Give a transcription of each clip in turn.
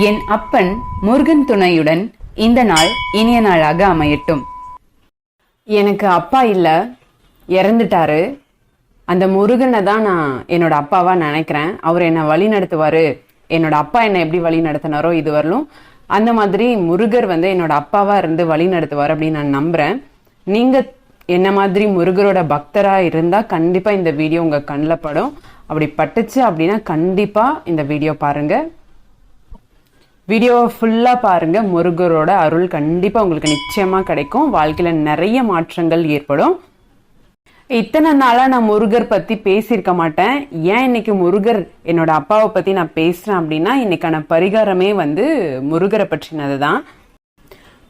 என் அப்பன் முருகன் துணையுடன் இந்த நாள் இனிய நாளாக அமையட்டும். எனக்கு அப்பா இல்லை இறந்துட்டாரு. அந்த முருகனை தான் நான் என்னோட அப்பாவாக நினைக்கிறேன். அவர் என்னை வழி நடத்துவார். என்னோட அப்பா என்னை எப்படி வழி நடத்தினாரோ இது வரலும் அந்த மாதிரி முருகர் வந்து என்னோட அப்பாவாக இருந்து வழி நடத்துவார் அப்படின்னு நான் நம்புகிறேன் நீங்கள் என்ன மாதிரி முருகரோட பக்தராக இருந்தால் கண்டிப்பாக இந்த வீடியோ உங்கள் கண்ணில் படும். அப்படி பட்டுச்சு அப்படின்னா கண்டிப்பாக இந்த வீடியோ பாருங்கள் வீடியோவை ஃபுல்லாக பாருங்கள் முருகரோட அருள் கண்டிப்பாக உங்களுக்கு நிச்சயமாக கிடைக்கும். வாழ்க்கையில் நிறைய மாற்றங்கள் ஏற்படும். இத்தனை நாளாக நான் முருகர் பற்றி பேசியிருக்க மாட்டேன். ஏன் இன்னைக்கு முருகர் என்னோட அப்பாவை பற்றி நான் பேசுகிறேன் அப்படின்னா இன்னைக்கான பரிகாரமே வந்து முருகரை பற்றினது தான்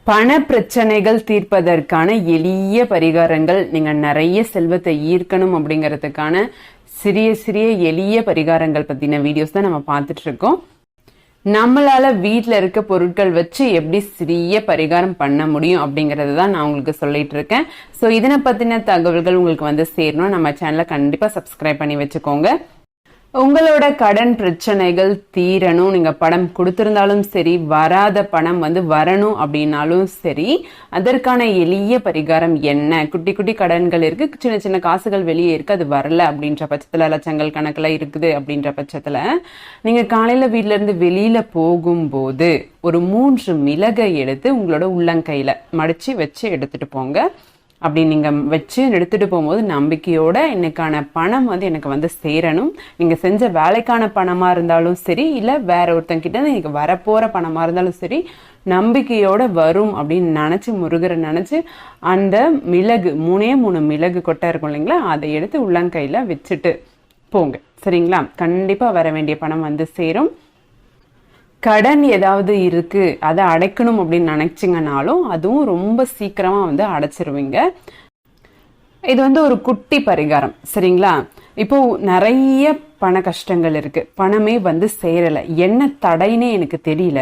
பண பிரச்சனைகள் தீர்ப்பதற்கான எளிய பரிகாரங்கள். நீங்கள் நிறைய செல்வத்தை ஈர்க்கணும் அப்படிங்கிறதுக்கான சிறிய சிறிய எளிய பரிகாரங்கள் பற்றின வீடியோஸ் தான் நம்ம பார்த்துட்ருக்கோம் இருக்கோம். நம்மளால வீட்டில் இருக்க பொருட்கள் வச்சு எப்படி சிறிய பரிகாரம் பண்ண முடியும் அப்படிங்கிறது தான் நான் உங்களுக்கு சொல்லிட்டு இருக்கேன். ஸோ இதனை பற்றின தகவல்கள் உங்களுக்கு வந்து சேரணும். நம்ம சேனலை கண்டிப்பாக சப்ஸ்கிரைப் பண்ணி வச்சுக்கோங்க. உங்களோட கடன் பிரச்சனைகள் தீரணும். நீங்கள் பணம் கொடுத்துருந்தாலும் சரி வராத பணம் வந்து வரணும் அப்படின்னாலும் சரி அதற்கான எளிய பரிகாரம் என்ன? குட்டி குட்டி கடன்கள் இருக்குது சின்ன சின்ன காசுகள் வெளியே இருக்குது அது வரல அப்படின்ற பட்சத்தில் லட்சங்கள் கணக்கில் இருக்குது அப்படின்ற பட்சத்தில் நீங்கள் காலையில் வீட்டிலேருந்து இருந்து போகும்போது ஒரு மூன்று மிளகை எடுத்து உங்களோட உள்ளங்கையில் மடித்து வச்சு எடுத்துகிட்டு போங்க. அப்படி நீங்கள் வச்சு எடுத்துகிட்டு போகும்போது நம்பிக்கையோட இன்னைக்கான பணம் வந்து எனக்கு வந்து சேரணும். நீங்கள் செஞ்ச வேலைக்கான பணமாக இருந்தாலும் சரி இல்லை வேற ஒருத்தங்கிட்ட இருந்து எனக்கு வரப்போகிற பணமாக இருந்தாலும் சரி நம்பிக்கையோட வரும் அப்படின்னு நினச்சி முருகரை நினச்சி அந்த மிளகு மூணே மூணு மிளகு கொட்டை இருக்கும் இல்லைங்களா அதை எடுத்து உள்ளங்கையில் வச்சுட்டு போங்க. சரிங்களா? கண்டிப்பாக வர வேண்டிய பணம் வந்து சேரும். கடன் ஏதாவது இருக்குது அதை அடைக்கணும் அப்படின்னு நினச்சிங்கனாலும் அதுவும் ரொம்ப சீக்கிரமாக வந்து அடைச்சிருவீங்க. இது வந்து ஒரு குட்டி பரிகாரம் சரிங்களா? இப்போ நிறைய பண கஷ்டங்கள் இருக்குது பணமே வந்து சேரலை. என்ன தடைனே எனக்கு தெரியல.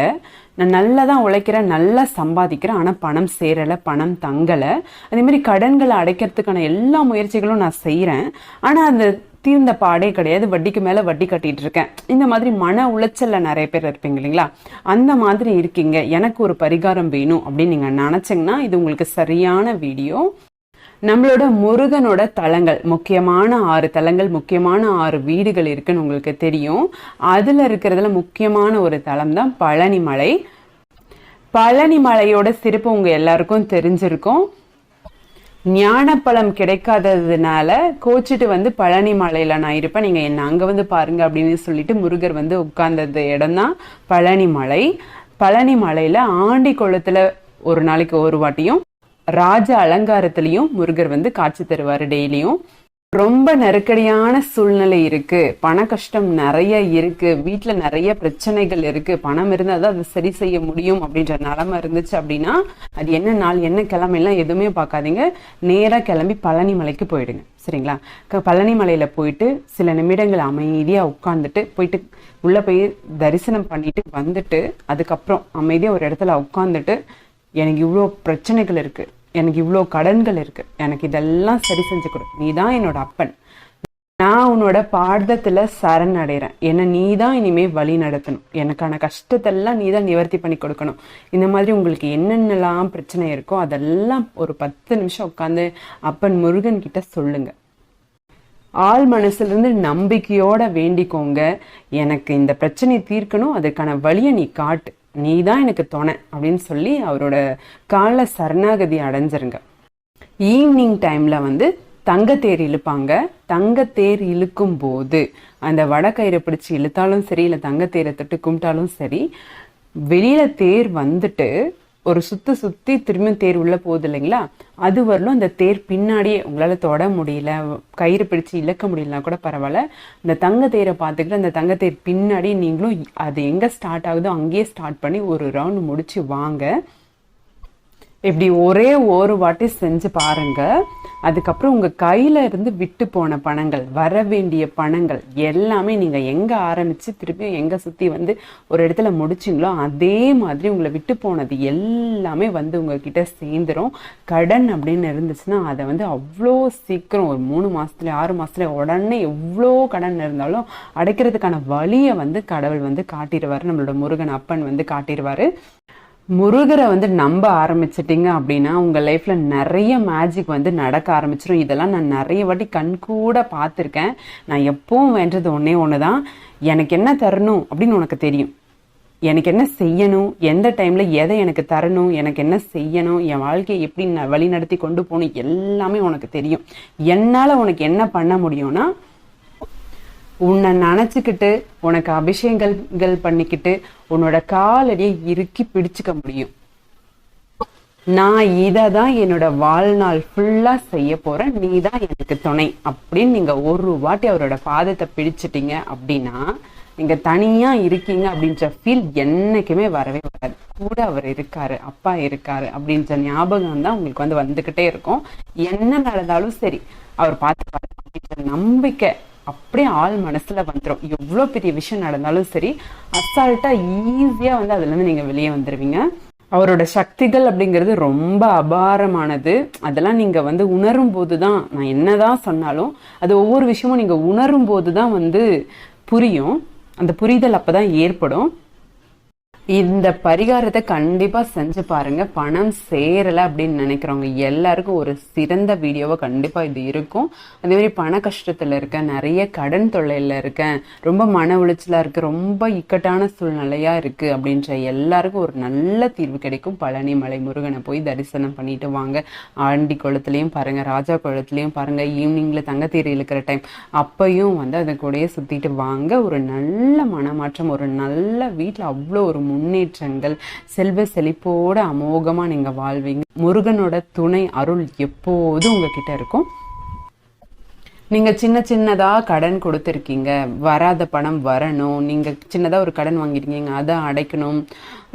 நான் நல்லா தான் உழைக்கிறேன் நல்லா சம்பாதிக்கிறேன் ஆனால் பணம் சேரலை பணம் தங்கலை. அதேமாதிரி கடன்களை அடைக்கிறதுக்கான எல்லா முயற்சிகளும் நான் செய்கிறேன் ஆனால் அந்த தீர்ந்த பாடே கிடையாது. வட்டிக்கு மேல வட்டி கட்டிட்டு இருக்கேன். இந்த மாதிரி மன உளைச்சல்ல நிறைய பேர் இருப்பீங்க இல்லைங்களா? அந்த மாதிரி இருக்கீங்க. எனக்கு ஒரு பரிகாரம் வேணும் அப்படின்னு நீங்க நினைச்சீங்கன்னா இது உங்களுக்கு சரியான வீடியோ. நம்மளோட முருகனோட தலங்கள் முக்கியமான ஆறு தலங்கள் முக்கியமான ஆறு வீடுகள் இருக்குன்னு உங்களுக்கு தெரியும். அதுல இருக்கிறதுல முக்கியமான ஒரு தலம் தான் பழனிமலை. பழனிமலையோட சிறப்பு உங்க எல்லாருக்கும் தெரிஞ்சிருக்கும். ஞானப்பழம் கிடைக்காததுனால கோச்சிட்டு வந்து பழனி மலையில நான் இருப்பேன். நீங்க என்ன அங்க வந்து பாருங்க அப்படின்னு சொல்லிட்டு முருகர் வந்து உட்கார்ந்தது இடம் தான் பழனி மலை. பழனி மலையில ஆண்டி குளத்துல ஒரு நாளைக்கு ஒரு வாட்டியும் ராஜ அலங்காரத்திலையும் முருகர் வந்து காட்சி தருவாரு டெய்லியும். ரொம்ப நெருக்கடியான சூழ்நிலை இருக்கு. பண கஷ்டம் நிறைய இருக்கு. வீட்டுல நிறைய பிரச்சனைகள் இருக்கு. பணம் இருந்தா தான் அதை சரி செய்ய முடியும் அப்படின்ற நிலைமை இருந்துச்சு அப்படின்னா அது என்ன நாள் என்ன கிளம்பெல்லாம் எதுவுமே பார்க்காதீங்க. நேரா கிளம்பி பழனி மலைக்கு போயிடுங்க. சரிங்களா? க- பழனி மலையில போயிட்டு சில நிமிடங்கள் அமைதியா உட்கார்ந்துட்டு போயிட்டு உள்ள போய் தரிசனம் பண்ணிட்டு வந்துட்டு அதுக்கப்புறம் அமைதியா ஒரு இடத்துல உட்காந்துட்டு எனக்கு இவ்வளோ பிரச்சனைகள் இருக்குது எனக்கு இவ்வளோ கடன்கள் இருக்கு. எனக்கு இதெல்லாம் சரி செஞ்சு கொடு. நீ தான் என்னோட அப்பன். நான் உன்னோட பாடத்தில் சரண் அடைகிறேன் என்னை நீ தான் இனிமேல் வழி நடத்தணும். எனக்கான கஷ்டத்தெல்லாம் நீ தான் நிவர்த்தி பண்ணி கொடுக்கணும். இந்த மாதிரி உங்களுக்கு என்னென்னலாம் பிரச்சனை இருக்கோ அதெல்லாம் ஒரு பத்து நிமிஷம் உட்காந்து அப்பன் முருகன் கிட்ட சொல்லுங்க. ஆள் மனசுலேருந்து நம்பிக்கையோட வேண்டிக்கோங்க. எனக்கு இந்த பிரச்சனையை தீர்க்கணும். அதுக்கான வழியை நீ காட்டு. நீ தான் எனக்கு துணை அப்படின்னு சொல்லி அவரோட கால சரணாகதி அடைஞ்சிருங்க. ஈவினிங் டைம்ல வந்து தங்கத்தேர் இழுப்பாங்க. தங்கத்தேர் இழுக்கும் போது அந்த வடக்கயிறை பிடிச்சி இழுத்தாலும் சரி இல்லை தங்கத்தேரை தொட்டு கும்பிட்டாலும் சரி வெளியில தேர் வந்துட்டு ஒரு சுற்றி சுற்றி திரும்பியும் தேர் உள்ளே போகுது இல்லைங்களா? அது வரலும் அந்த தேர் பின்னாடியே உங்களால் தொட முடியல கயிறு பிடிச்சி இழக்க முடியலனா கூட பரவாயில்ல. இந்த தங்க தேரை பார்த்துக்கிட்டு அந்த தங்க தேர் பின்னாடி நீங்களும் அது எங்கே ஸ்டார்ட் ஆகுதோ அங்கேயே ஸ்டார்ட் பண்ணி ஒரு ரவுண்ட் முடிச்சு வாங்க. இப்படி ஒரே ஒரு வாட்டி செஞ்சு பாருங்க. அதுக்கப்புறம் உங்க கையில இருந்து விட்டு போன பணங்கள் வர வேண்டிய பணங்கள் எல்லாமே நீங்க எங்க ஆரம்பிச்சு திருப்பியும் எங்க சுத்தி வந்து ஒரு இடத்துல முடிச்சிங்களோ அதே மாதிரி உங்களை விட்டு போனது எல்லாமே வந்து உங்ககிட்ட சேர்ந்துரும். கடன் அப்படின்னு இருந்துச்சுன்னா அதை வந்து அவ்வளோ சீக்கிரம் ஒரு மூணு மாசத்துல ஆறு மாசத்துல உடனே எவ்வளோ கடன் இருந்தாலும் அடைக்கிறதுக்கான வழியை வந்து கடவுள் வந்து காட்டிடுவாரு. நம்மளோட முருகன் அப்பன் வந்து காட்டிடுவாரு. முருகரை வந்து நம்ப ஆரம்பிச்சிட்டிங்க அப்படின்னா உங்கள் லைஃப்பில் நிறைய மேஜிக் வந்து நடக்க ஆரம்பிச்சிடும் இதெல்லாம் நான் நிறைய வாட்டி கண்கூட பார்த்துருக்கேன். நான் எப்பவும் வேண்டது ஒன்றே ஒன்று தான் எனக்கு என்ன தரணும் அப்படின்னு உனக்கு தெரியும். எனக்கு என்ன செய்யணும்? எந்த டைமில் எதை எனக்கு தரணும்? எனக்கு என்ன செய்யணும்? என் வாழ்க்கையை எப்படி நான் வழி நடத்தி கொண்டு போகணும்? எல்லாமே உனக்கு தெரியும். என்னால் உனக்கு என்ன பண்ண முடியும்னா உன்னை நினச்சிக்கிட்டு உனக்கு அபிஷேகங்கள் பண்ணிக்கிட்டு உன்னோட காலடியை இறுக்கி பிடிச்சிக்க முடியும். நான் இதை தான் என்னோட வாழ்நாள் ஃபுல்லா செய்ய போறேன். நீ தான் எனக்கு துணை அப்படின்னு நீங்க ஒரு வாட்டி அவரோட பாதத்தை பிடிச்சிட்டீங்க அப்படின்னா நீங்க தனியா இருக்கீங்க அப்படின்ற ஃபீல் என்னைக்குமே வரவே வராது. கூட அவர் இருக்காரு அப்பா இருக்காரு அப்படின்ற ஞாபகம் தான் உங்களுக்கு வந்து வந்துகிட்டே இருக்கும். என்ன நடந்தாலும் சரி அவர் பார்த்துப்பாரு அப்படின்ற நம்பிக்கை அப்படியே ஆள் மனசுல வந்துடும் எவ்வளோ பெரிய விஷயம் நடந்தாலும் சரி அசால்ட்டா ஈஸியா வந்து அதுல இருந்து நீங்க வெளியே வந்துருவீங்க. அவரோட சக்திகள் அப்படிங்கிறது ரொம்ப அபாரமானது. அதெல்லாம் நீங்கள் வந்து உணரும் போது தான் நான் என்னதான் சொன்னாலும் அது ஒவ்வொரு விஷயமும் நீங்கள் உணரும் போது தான் வந்து புரியும். அந்த புரிதல் அப்பதான் ஏற்படும். இந்த பரிகாரத்தை கண்டிப்பா செஞ்சு பாருங்க. பணம் சேரல அப்படின்னு நினைக்கிறவங்க எல்லாருக்கும் ஒரு சிறந்த வீடியோவாக கண்டிப்பா இது இருக்கும். அதே மாதிரி பண கஷ்டத்துல இருக்கேன் நிறைய கடன் தொல்லையில இருக்கேன் ரொம்ப மன உளைச்சலா இருக்கு ரொம்ப இக்கட்டான சூழ்நிலையா இருக்கு அப்படின்ற எல்லாருக்கும் ஒரு நல்ல தீர்வு கிடைக்கும். பழனி மலை முருகனை போய் தரிசனம் பண்ணிட்டு வாங்க. ஆண்டி குளத்துலயும் பாருங்க ராஜா குளத்துலயும் பாருங்க ஈவினிங்ல தங்கத்தீர் இழுக்கிற டைம் அப்பையும் வந்து அதை கூடயே சுத்திட்டு வாங்க. ஒரு நல்ல மனமாற்றம் ஒரு நல்ல வீட்டுல அவ்வளோ ஒரு முன்னேற்றங்கள் செல்வ செழிப்போட அமோகமா நீங்க வாழ்வீங்க. முருகனோட துணை அருள் எப்போதும் உங்ககிட்ட இருக்கும். நீங்கள் சின்ன சின்னதாக கடன் கொடுத்துருக்கீங்க. வராத பணம் வரணும். நீங்கள் சின்னதாக ஒரு கடன் வாங்கியிருக்கீங்க. அதை அடைக்கணும்.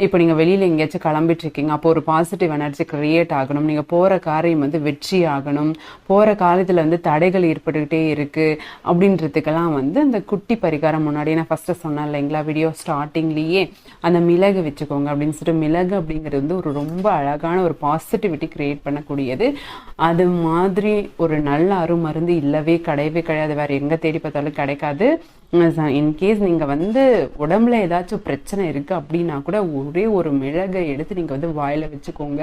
இப்போ நீங்கள் வெளியில் எங்கேயாச்சும் கிளம்பிட்டுருக்கீங்க. அப்போ ஒரு பாசிட்டிவ் எனர்ஜி க்ரியேட் ஆகணும். நீங்கள் போகிற காரியம் வந்து வெற்றி ஆகணும். போகிற காலத்தில் வந்து தடைகள் ஏற்பட்டுக்கிட்டே இருக்குது அப்படின்றதுக்கெல்லாம் வந்து அந்த குட்டி பரிகாரம் முன்னாடி நான் ஃபஸ்ட்டு சொன்னேன் இல்லைங்களா? வீடியோ ஸ்டார்டிங்லேயே அந்த மிளகு வச்சுக்கோங்க அப்படின்னு சொல்லிட்டு மிளகு அப்படிங்கிறது வந்து ஒரு ரொம்ப அழகான ஒரு பாசிட்டிவிட்டி க்ரியேட் பண்ணக்கூடியது. அது மாதிரி ஒரு நல்ல அருமருந்து இல்லவே கிடையவே கிடையாது. வேற எங்க தேடி பார்த்தாலும் கிடைக்காது. இன்கேஸ் நீங்கள் வந்து உடம்புல ஏதாச்சும் பிரச்சனை இருக்குது அப்படின்னா கூட ஒரே ஒரு மிளகை எடுத்து நீங்கள் வந்து வாயில் வச்சுக்கோங்க.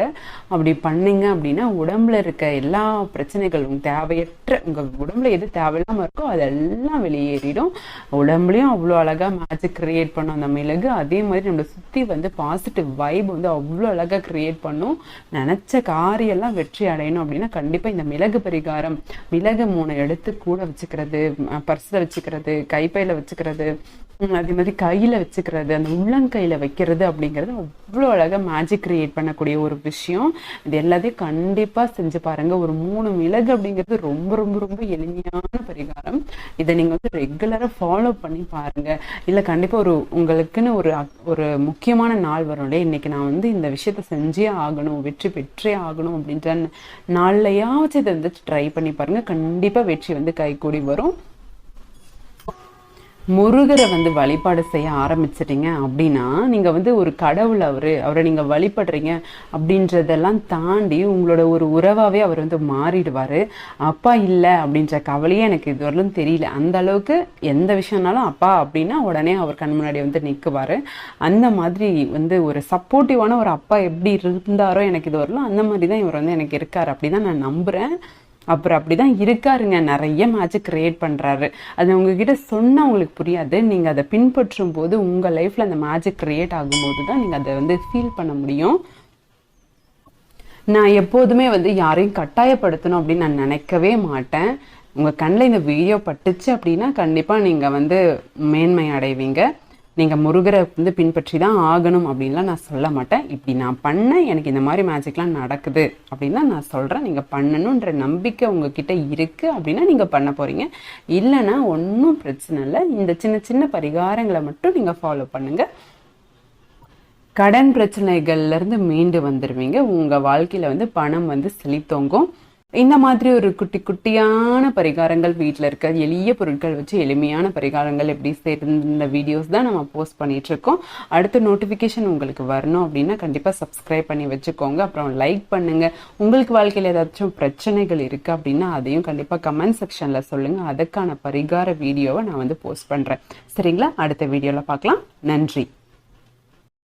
அப்படி பண்ணீங்க அப்படின்னா உடம்புல இருக்க எல்லா பிரச்சனைகளும் தேவையற்ற உங்கள் உடம்புல எது தேவையில்லாமல் இருக்கோ அதெல்லாம் வெளியேறிடும். உடம்புலையும் அவ்வளோ அழகாக மேஜிக் க்ரியேட் பண்ணும் அந்த மிளகு. அதே மாதிரி நம்மளை சுற்றி வந்து பாசிட்டிவ் வைப் வந்து அவ்வளோ அழகாக க்ரியேட் பண்ணும். நினச்ச காரியெல்லாம் வெற்றி அடையணும் அப்படின்னா கண்டிப்பாக இந்த மிளகு பரிகாரம் மிளகு மூணு எடுத்து கூட வச்சுக்கிறது பர்ஸ்ல வச்சுக்கிறது கை கைப்பையில வச்சுக்கிறது அதே மாதிரி கையில வச்சுக்கிறது அந்த உள்ளங்கையில வைக்கிறது அப்படிங்கிறது அவ்வளோ அழகா மேஜிக் கிரியேட் பண்ணக்கூடிய ஒரு விஷயம். இது எல்லாத்தையும் கண்டிப்பா செஞ்சு பாருங்க. ஒரு மூணு மிளகு அப்படிங்கிறது ரொம்ப ரொம்ப ரொம்ப எளிமையான பரிகாரம். இதை நீங்க வந்து ரெகுலரா ஃபாலோ பண்ணி பாருங்க. இல்ல கண்டிப்பா ஒரு உங்களுக்குன்னு ஒரு ஒரு முக்கியமான நாள் வரும் இல்லையா? இன்னைக்கு நான் வந்து இந்த விஷயத்த செஞ்சே ஆகணும் வெற்றி பெற்றே ஆகணும் அப்படின்ற நாள்லயாச்சும் இதை வந்து ட்ரை பண்ணி பாருங்க. கண்டிப்பா வெற்றி வந்து கைகூடி வரும். முருகரை வந்து வழிபாடு செய்ய ஆரம்பிச்சிட்டீங்க அப்படின்னா நீங்கள் வந்து ஒரு கடவுள் அவர் அவரை நீங்கள் வழிபடுறீங்க அப்படின்றதெல்லாம் தாண்டி உங்களோட ஒரு உறவாகவே அவர் வந்து மாறிடுவார். அப்பா இல்லை அப்படின்ற கவலையே எனக்கு இதுவரையிலும் தெரியல. அந்த அளவுக்கு எந்த விஷயம்னாலும் அப்பா அப்படின்னா உடனே அவர் கண் முன்னாடி வந்து நிற்குவார் அந்த மாதிரி வந்து ஒரு சப்போர்ட்டிவான ஒரு அப்பா எப்படி இருந்தாரோ எனக்கு இது அந்த மாதிரி தான் இவர் வந்து எனக்கு இருக்கார். அப்படி தான் நான் நம்புகிறேன் அப்புறம் அப்படிதான் இருக்காருங்க. நிறைய மேட்ச் கிரியேட் பண்ணுறாரு அது உங்ககிட்ட சொன்னால் உங்களுக்கு புரியாது. நீங்கள் அதை பின்பற்றும் போது உங்கள் லைஃப்பில் அந்த மேஜிக் கிரியேட் ஆகும்போது தான் நீங்கள் அதை வந்து ஃபீல் பண்ண முடியும். நான் எப்போதுமே வந்து யாரையும் கட்டாயப்படுத்தணும் அப்படின்னு நான் நினைக்கவே மாட்டேன். உங்கள் கண்ணில் இந்த வீடியோ பட்டுச்சு அப்படின்னா கண்டிப்பாக நீங்கள் வந்து மேன்மை அடைவீங்க. நீங்கள் முருகரை வந்து பின்பற்றி தான் ஆகணும் அப்படின்லாம் நான் சொல்ல மாட்டேன். இப்படி நான் பண்ணேன் எனக்கு இந்த மாதிரி மேஜிக்லாம் நடக்குது அப்படின்னா நான் சொல்கிறேன் நீங்கள் பண்ணணுன்ற நம்பிக்கை உங்ககிட்ட இருக்குது அப்படின்னா நீங்கள் பண்ண போகிறீங்க இல்லைன்னா ஒன்றும் பிரச்சனை இல்லை. இந்த சின்ன சின்ன பரிகாரங்களை மட்டும் நீங்கள் ஃபாலோ பண்ணுங்கள் கடன் பிரச்சனைகள்லேருந்து மீண்டு வந்துடுவீங்க உங்கள் வாழ்க்கையில் வந்து பணம் வந்து செழித்தோங்கும். இந்த மாதிரி ஒரு குட்டி குட்டியான பரிகாரங்கள் வீட்டில் இருக்க எளிய பொருட்கள் வச்சு எளிமையான பரிகாரங்கள் எப்படி சேர்ந்த வீடியோஸ் தான் நம்ம போஸ்ட் பண்ணிட்டு இருக்கோம். அடுத்த நோட்டிஃபிகேஷன் உங்களுக்கு வரணும் அப்படின்னா கண்டிப்பாக சப்ஸ்கிரைப் பண்ணி வச்சுக்கோங்க. அப்புறம் லைக் பண்ணுங்க. உங்களுக்கு வாழ்க்கையில் ஏதாச்சும் பிரச்சனைகள் இருக்கு அப்படின்னா அதையும் கண்டிப்பாக கமெண்ட் செக்ஷன்ல சொல்லுங்க. அதுக்கான பரிகார வீடியோவை நான் வந்து போஸ்ட் பண்றேன். சரிங்களா? அடுத்த வீடியோவில் பார்க்கலாம். நன்றி.